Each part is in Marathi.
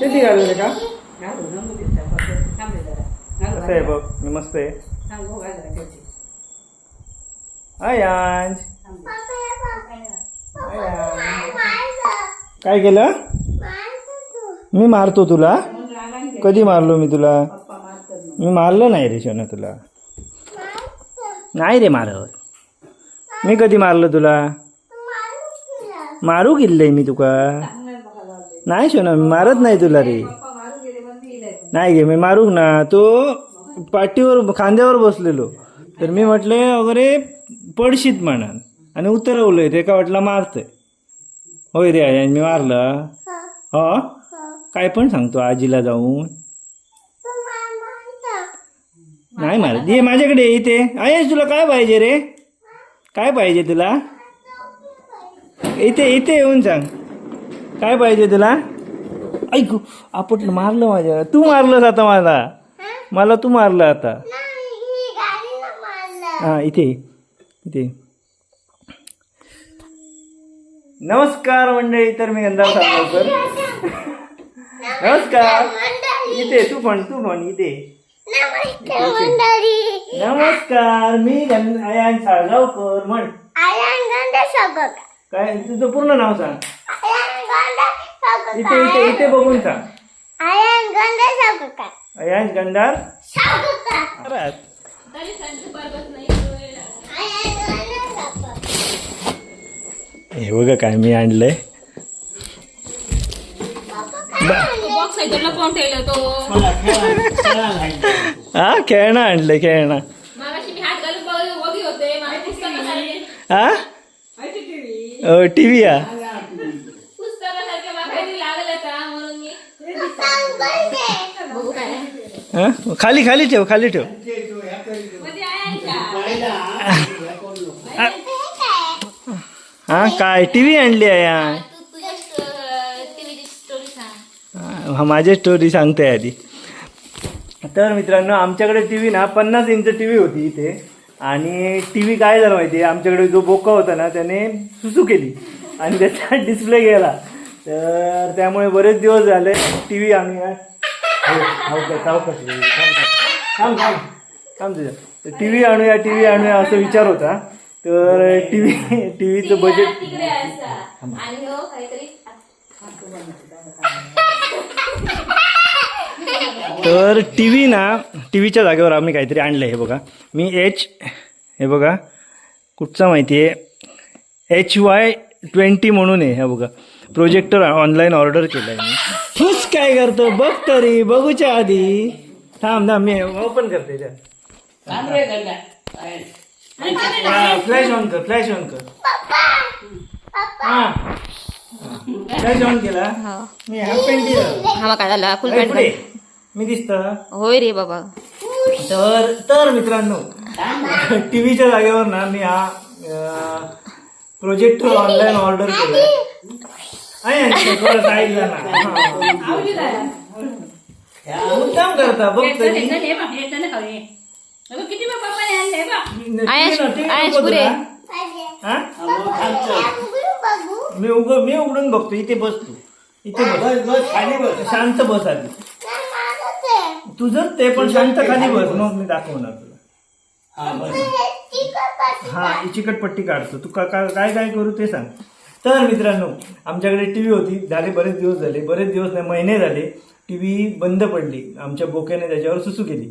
किती घालवले का? कसं आहे बघ मी मस्त आहे थांब. काय केलं? मी मारतो तुला. कधी मारलो मी तुला. मी मारलं नाही रे शोना तुला. नाही रे मारत. मी कधी मारलं तुला? मारू गेलंय मी तुका. नाही शोना मी मारत नाही तुला रे. नाही गे मी मारू ना. तो पाठीवर खांद्यावर बसलेलो. तर मी म्हटले वगैरे पडशीत म्हणा आणि उतरवलंय ते का वाटलं मारतंय. होय रे आया मी मारलं. हो. काय पण सांगतो आजीला जाऊन. नाही मारत. ये माझ्याकडे इथे. आयश तुला काय पाहिजे रे? काय पाहिजे तुला? इथे इथे येऊन सांग. काय पाहिजे तुला? ऐकू आपण मारलं माझ्या. तू मारलंस आता मला. मला तू मारलं आता. हा इथे. इथे. नमस्कार मंडळी तर मी गंधार सामगावकर नमस्कार. इथे तू पण तू पण इथे. नमस्कार मी गं- अयान साळगावकर म्हण. काय तुझं पूर्ण नाव सांग. इथे इथे इथे बघून सांग. अयान गंधार खरंच. हे बघा काय मी आणलंय. बॉक्स आहे त्याला कोण ठेवलं तो? हा खेळणं आणलंय खेळणं. मागाशी मी हात घालून बघ- बघी होते मला पुस्तकासारखे हा माहिती टीव्ही हो? T V. हा हा? खाली खाली ठेव खाली ठेव. हा काय? टी व्ही आणली आहे हा. स्टोरी हा माझी स्टोरी सांगते आधी. तर मित्रांनो आमच्याकडे टी व्ही ना पन्नास इंच टी व्ही होती इथे. आणि टी व्ही काय झालं माहिती आहे आमच्याकडे जो बोका होता ना त्याने सुसू केली. आणि त्याचा डिस्प्ले गेला. तर त्यामुळे बरेच दिवस झाले. टी व्ही आम्ही सावकाश सावकाश रे, थांब, थांब थांब थांब तुझ्या. टी व्ही आणूया टी व्ही आणूया असं विचार होता. तर टी व्ही टी व्हीचं बजेट हो तर टी व्ही ना टी व्हीच्या जागेवर आम्ही काहीतरी आणलं हे बघा. मी एच हे बघा कुठचा माहिती आहे एच वाय ट्वेंटी म्हणून आहे हे बघा. प्रोजेक्टर ऑनलाईन ऑर्डर केलं आहे मी. खुश काय करतो? बघ तरी बघूच्या आधी. थांब थांब मी ओपन करते त्या? फ्लॅश ऑन कर फ्लॅश ऑन कर. हा. फ्लॅश ऑन केला. मी हाफ पॅन्ट हा काय झाला? फुल पॅन्ट पुढे. मी दिसतं. होय रे बाबा. तर तर मित्रांनो टी व्हीच्या जागेवर ना मी हा प्रोजेक्टर ऑनलाईन ऑर्डर केला साईडला ना आवडी काय? हा. मुद्दाम करता बघ किती आणले? पुरे. मी उघ मी उघडून बघतो इथे बस तू. इथे बस. खाली बस. शांत बस आधी. तुझं ते पण शांत खाली बस. मग मी दाखवणार तुला. हा ही चिकटपट्टी काढतो. तू काय काय करू ते सांग. तर मित्रांनो आमच्याकडे टी व्ही होती. झाले बरेच दिवस झाले. बरेच दिवस नाही महिने झाले. टी व्ही बंद पडली. आमच्या बोक्याने त्याच्यावर सुसू केली.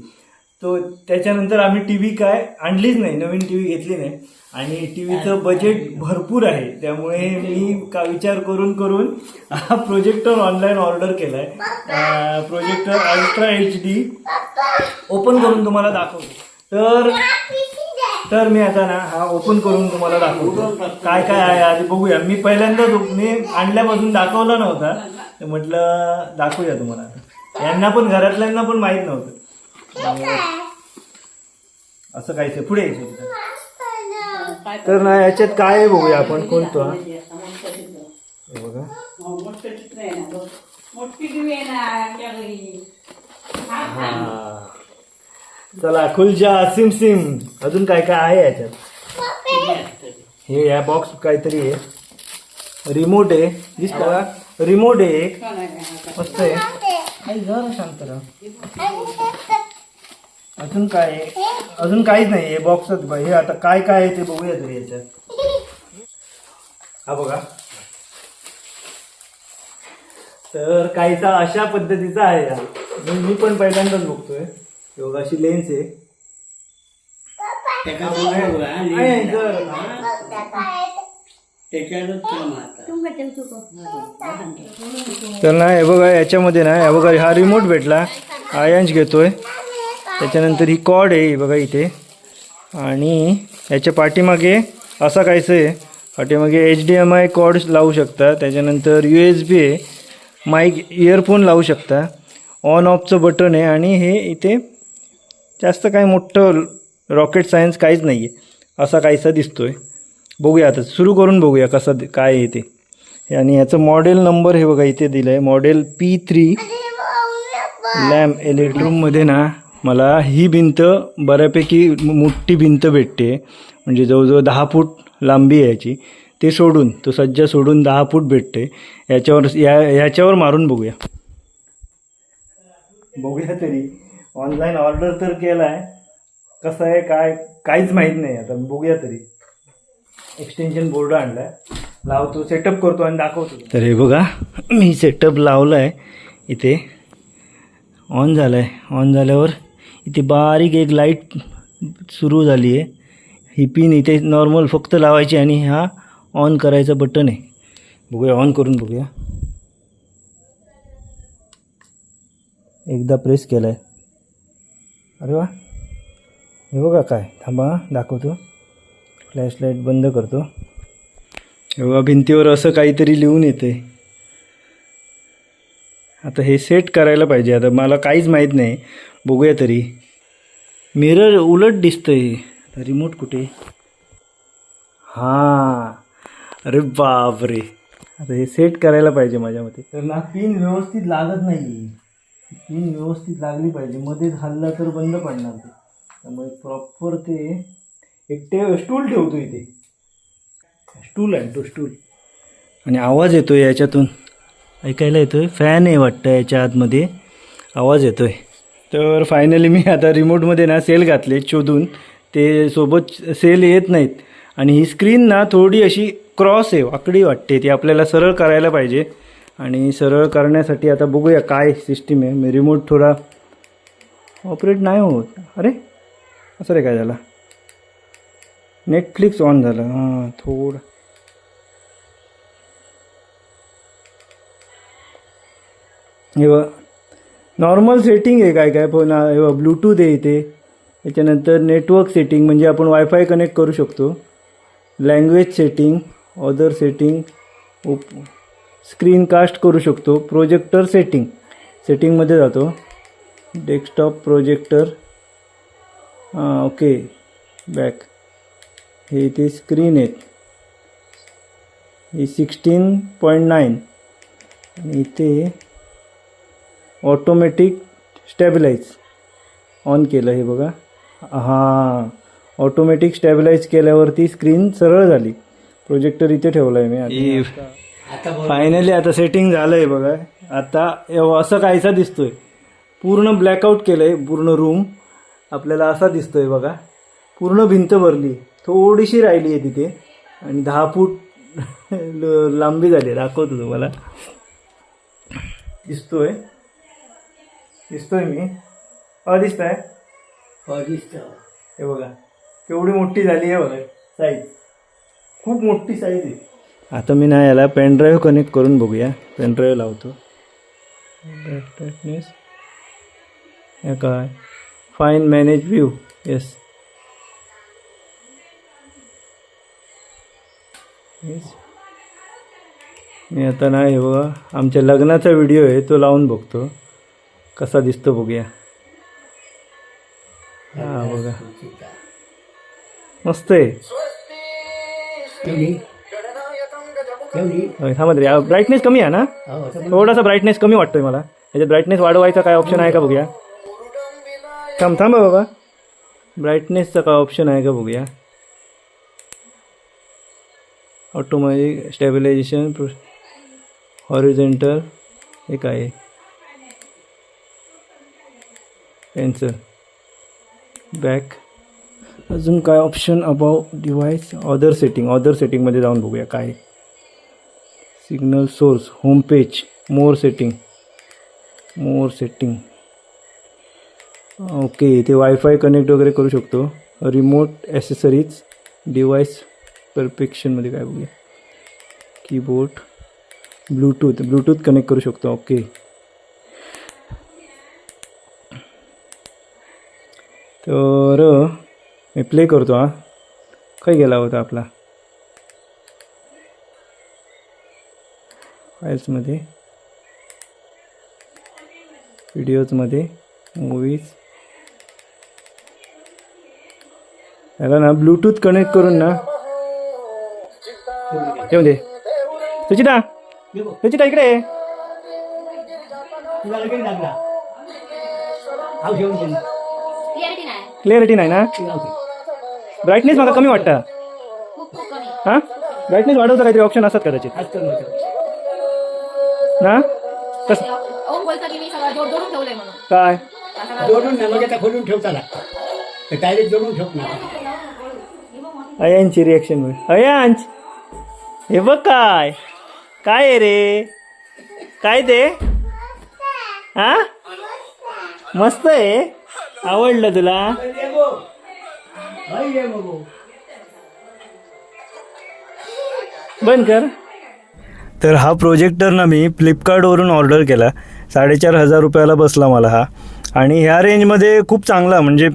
तो त्याच्यानंतर आम्ही टी व्ही काय आणलीच नाही. नवीन टी व्ही घेतली नाही. आणि टी व्हीचं बजेट भरपूर आहे. त्यामुळे मी का विचार करून करून हा प्रोजेक्टर ऑनलाईन ऑर्डर केला आहे projector ultra H D open करून तुम्हाला दाखवतो. तर तर मी आता ना हा ओपन करून तुम्हाला दाखवतो. काय काय आहे आधी बघूया. मी पहिल्यांदा मी आणल्यापासून दाखवला नव्हता. तर म्हटलं दाखवूया तुम्हाला आता. यांना पण घरातल्यांना पण माहीत नव्हतं. असं काहीच पुढे यायचं तर ना याच्यात काय आहे बघूया आपण कोणतो? हा म्हणजे असं मोठं चित्र. हे बघा हो, चला खुलजा सिम सिम अजून काय काय आहे याच्यात? हे या बॉक्स काहीतरी आहे. रिमोट आहे. दिसतो का? रिमोट आहे एक? मस्त आहे. जरा शांत अजून काय आहे? अजून काहीच नाही हे बॉक्सच हे आता काय काय आहे ते बघूया तरी याच्यात. हा बघा. तर काहीचा अशा पद्धतीचा आहे. मी मी पण पहिल्यांदाच बघतोय. बघा अशी लेन्स आहे त्याचा बघायला बघा, आहे, लिहिलेला. जरा. त्याच्यावरच काम आता. तर ना हे बघा याच्यामध्ये ना हे बघा हा रिमोट भेटला. आयांश घेतोय. त्याच्यानंतर ही कॉड आहे ही बघा इथे. आणि याच्या पाठीमागे असा काहीच आहे. पाठीमागे H D M I cord लावू शकता. त्याच्यानंतर यू एस बी आहे. माईक इयरफोन लावू शकता. ऑन ऑफचं बटन आहे. आणि हे इथे जास्त काही मोठं रॉकेट सायन्स काहीच नाही आहे असा काहीसा दिसतो आहे बघूया आता. सुरू करून बघूया कसं काय आहे ते. आणि याचं मॉडेल नंबर हे बघा इथे दिलं आहे मॉडेल पी थ्री लॅम्प इलेक्ट्रूममध्ये ना मला ही भिंत बऱ्यापैकी मोठी भिंत भेटते. म्हणजे जवळजवळ दहा फूट लांबी आहे याची. ते सोडून तो सज्जा सोडून दहा फूट भेटते. याच्यावर या याच्यावर मारून बघूया. बघूया तरी. ऑनलाईन ऑर्डर तर केला आहे कसं आहे काय काहीच माहीत नाही. आता बघूया तरी. एक्सटेन्शन बोर्ड आणला आहे लावतो सेटअप करतो आणि दाखवतो तर हे बघा मी सेटअप लावलं आहे इथे ऑन झालं आहे ऑन झाल्यावर इथे बारीक एक लाइट सुरू झाली आहे ही पिन इथे नॉर्मल फक्त लावायची आणि हा ऑन करायचा बटन आहे. बघूया ऑन करून बघूया. एकदा प्रेस केला आहे अरे वा. हे बघा काय. थांबा दाखवतो. फ्लॅशलाईट बंद करतो. बघा भिंतीवर असं काहीतरी लिहून येते आता हे सेट करायला पाहिजे. आता मला काहीच माहीत नाही. बघूया तरी. मिरर उलट दिसतंय. आता रिमोट कुठे? हां. अरे बापरे. आता हे सेट करायला पाहिजे माझ्या मते. तर ना पिन व्यवस्थित लागत नाही ही व्यवस्थित लागली पाहिजे. मध्येच हल्ला तर बंद पडणार ते. त्यामुळे प्रॉपर ते एक स्टूल ठेवतो इथे स्टूल आहे तो स्टूल आणि आवाज येतो आहे याच्यातून. ऐकायला येतो आहे फॅन आहे वाटतं याच्या आतमध्ये. आवाज येतो आहे तर फायनली मी आता रिमोटमध्ये ना सेल घातले शोधून. ते सोबत सेल येत नाहीत. आणि ही स्क्रीन ना थोडी अशी क्रॉस आहे वाकडी वाटते. ती आपल्याला सरळ करायला पाहिजे. आणि सरळ करण्यासाठी आता बघूया काय सिस्टीम आहे. मी रिमोट थोडा ऑपरेट नाही होत. अरे असं रे काय झाला? नेटफ्लिक्स ऑन झालं. हां थोडं. हे नॉर्मल सेटिंग आहे काय काय पण हे ब्लूटूथ आहे इथे. त्याच्यानंतर नेटवर्क सेटिंग म्हणजे आपण वायफाय कनेक्ट करू शकतो. लँग्वेज सेटिंग अदर सेटिंग ओप स्क्रीन कास्ट करू शकतो. प्रोजेक्टर सेटिंग सेटिंगमध्ये जातो. डेस्कटॉप प्रोजेक्टर ओके बॅक हे इथे स्क्रीन आहेत. ही सिक्स्टीन पॉईंट नाईन इथे ऑटोमॅटिक स्टॅबिलाईज ऑन केलं हे बघा. हाँ ऑटोमॅटिक स्टॅबिलाईज केल्यावरती स्क्रीन सरळ झाली. प्रोजेक्टर इथे ठेवलं आहे मी फायनली आता सेटिंग झालं आहे बघा. आता एव- असं काहीसा दिसतोय. पूर्ण ब्लॅकआउट केलं आहे पूर्ण रूम आपल्याला असा दिसतोय बघा. पूर्ण भिंत भरली. थोडीशी राहिली आहे तिथे. आणि दहा फूट लांबी झाली. आहे. दाखवतो तुम्हाला. दिसतोय. दिसतोय मी. अ दिसताय. दिसतं. हे बघा. केवढी मोठी झाली आहे बघा. साईज खूप मोठी साईज आहे. आता मी ना याला पेनड्राईव्ह कनेक्ट करून बघूया. पेनड्राईव्ह लावतो. ब्राईटनेस हे काय? Fine manage view yes yes मी आता ना हे बघा आमच्या लग्नाचा व्हिडिओ आहे तो लावून बघतो. कसा दिसतो बघूया. हा बघा. मस्त आहे. केवढी? केवढी? होय, थांबा तरी ब्राईटनेस कमी आहे ना? हो, आता बघ. थोडासा ब्राईटनेस कमी वाटतोय मला. याच्यात ब्राईटनेस वाढवायचा काय ऑप्शन आहे का बघूया? थांब थांब हं बाबा. ब्राईटनेसचा काय ऑप्शन आहे का बघूया? ऑटोमॅटिक स्टॅबिलायझेशन हॉरिझेंटल हे काय आहे. पेन्सिल बॅक अजून काय option above device other setting other सेटिंगमध्ये जाऊन बघूया काय. Signal source home page more setting. More setting. Okay इथे वायफाय कनेक्ट वगैरे करू शकतो. रिमोट ॲसेसरीज डिवाइस परफेक्शनमध्ये काय बघूया. कीबोर्ड ब्लूटूथ ब्लूटूथ कनेक्ट करू शकतो. ओके. तर मी प्ले करतो हा. काय गेला होता आपला? फाईल्समध्ये व्हिडिओजमध्ये मूवीज. याला ना ब्लूटूथ कनेक्ट करून ना. येऊ दे सुचिता सुचिता इकडे हा क्लिअरिटी नाही. ना. ब्राईटनेस मला कमी वाटतं. खूप खूप कमी. हां? ब्राईटनेस वाढवता काहीतरी ऑप्शन असतात कदाचित. ना? कस ओम बोलता की मी सगळं जोड जोडून ठेवलंय म्हणून. काय? जोडून ना आता खोलून ठेवता लागतं डायरेक्ट जोडून अयांची रिॲक्शन अयांच हे बघ काय. काय आहे रे? काय ते? हा मस्त आहे. आवडलं तुला? बंद कर. तर हा प्रोजेक्टर ना मी फ्लिपकार्टवरून ऑर्डर केला. साडेचार हजार रुपयाला बसला मला हा. आणि ह्या रेंजमध्ये खूप चांगला म्हणजे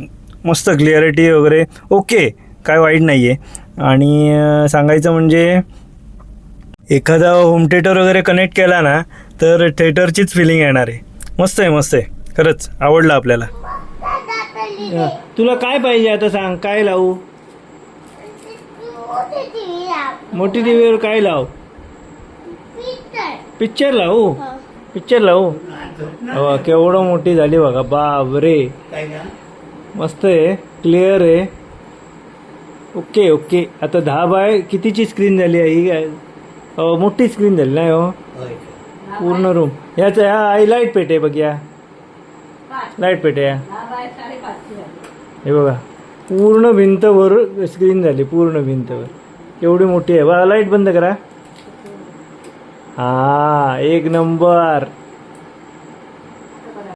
मस्त क्लिअरिटी वगैरे. ओके काय वाईट नाही आहे आणि सांगायचं म्हणजे एखादा होम थिएटर वगैरे कनेक्ट केला ना तर थिएटरचीच फिलिंग येणार आहे. मस्त आहे मस्त आहे. खरंच आवडलं आपल्याला. तुला काय पाहिजे आता सांग काय लावू? मोठी टी व्हीवर काय लाव? पिक्चर लावू? पिक्चर लावू? हो केवढं मोठी झाली बघा. बापरे. काय ना मस्त आहे. क्लिअर आहे. ओके ओके आता दहा बाय कितीची स्क्रीन झाली आहे? ही काय? मोठी स्क्रीन झाली नाही हो. पूर्ण रूम ह्याच ह्या आई लाइट पेट आहे बघ या. लाइट पेट आहे. हे बघा. पूर्ण भिंतभर स्क्रीन झाली पूर्ण भिंतभर. एवढी मोठी आहे. बघा लाइट बंद करा. हा एक नंबर.